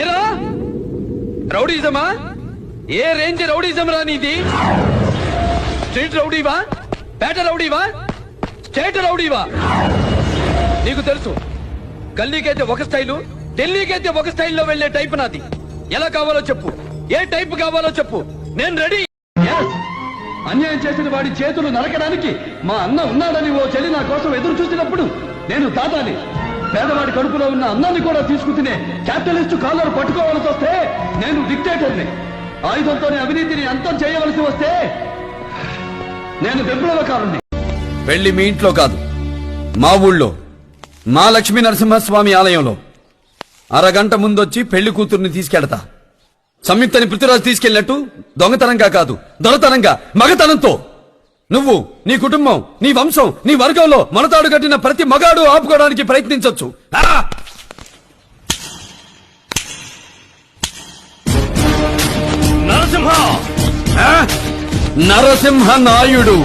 ఏరా? రౌడీజమా? ఏ range rowdyism రా నీది? స్ట్రీట్ రౌడీవా? పేట రౌడీవా? స్టేట్ రౌడీవా? నీకు తెలుసు గల్లీకైతే ఒక స్టైలు ఢిల్లీకైతే ఒక స్టైల్లో వెళ్ళే టైప్ నాది. ఎలా కావాలో చెప్పు. ఏ టైప్ కావాలో చెప్పు. నేను రెడీ. అన్యాయం చేసిన వాడి చేతులు నరకడానికి మా అన్న ఉన్నాడని ఓ చెల్లి నా కోసం ఎదురు చూసినప్పుడు నేను తాతాని పేదవాడి కడుపులో ఉన్న అన్నాన్ని కూడా తీసుకుతినే క్యాపిటలిస్టు కాలర్ పట్టుకోవాల్సి వస్తే నేను డిక్టేటర్ని ఆయుధంతోనే అవినీతిని అంతం చేయవలసి వస్తే నేను విప్లవకారుణ్ణి. పెళ్ళి మీ ఇంట్లో కాదు మా ఊళ్ళో మా లక్ష్మీ నరసింహస్వామి ఆలయంలో. అరగంట ముందొచ్చి పెళ్ళి కూతుర్ని తీసుకెడతా. సంయుక్తని పృథ్వరాజు తీసుకెళ్ళినట్టు దొంగతనంగా కాదు దొరతనంగా మగతనంతో. నువ్వు నీ కుటుంబం నీ వంశం నీ వర్గంలో మనతాడు కట్టిన ప్రతి మగాడు ఆపుకోవడానికి ప్రయత్నించొచ్చు ఆ! నరసింహ! నరసింహ నాయుడు